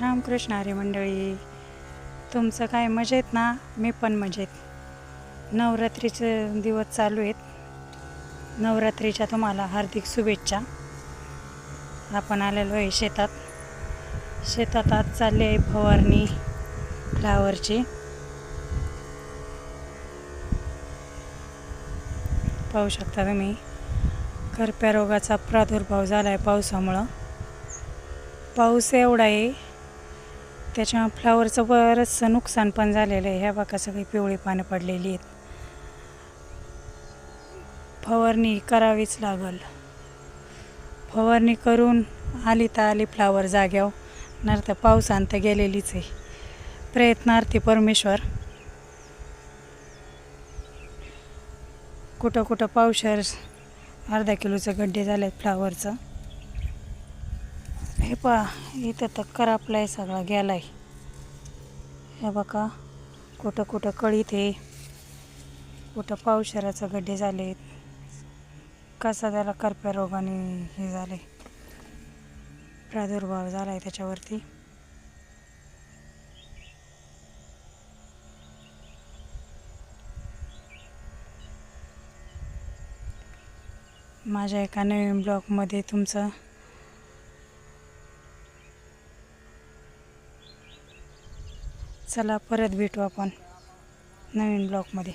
रामकृष्ण आर्य मंडळी तुमचं काय मजेत ना? मी पण मजेत. नवरात्रीचे दिवस चालू आहेत. नवरात्रीच्या तुम्हाला हार्दिक शुभेच्छा. आपण आलेलो आहे शेतात. शेतात आज चालली आहे फवारणी फ्लावरची. पाहू शकता तुम्ही करप्या रोगाचा प्रादुर्भाव झाला आहे पावसामुळं. पाऊस एवढा आहे त्याच्यामुळे फ्लावरचं बरंचसं नुकसान पण झालेलं आहे. ह्या बघा सगळी पिवळी पानं पडलेली आहेत. फवारणी करावीच लागल. फवारणी करून आली तर आली फ्लावर जाग्यावर नाही तर पावसान तर गेलेलीच आहे. प्रयत्नार्थी परमेश्वर कुठं कुठं पावशर अर्धा किलोचं गड्डे झाले आहेत फ्लावरचं. हे पहा इथं तर करापलाय सगळा आहे हे बघा कुठं कुठं कळीत आहे कुठं पावशराचं गड्डे झाले कसा त्याला करप्या रोगाने हे झाले प्रादुर्भाव झाला आहे त्याच्यावरती. माझ्या एका नवीन ब्लॉगमध्ये तुमचं चला परत भेटू आपण नवीन ब्लॉकमध्ये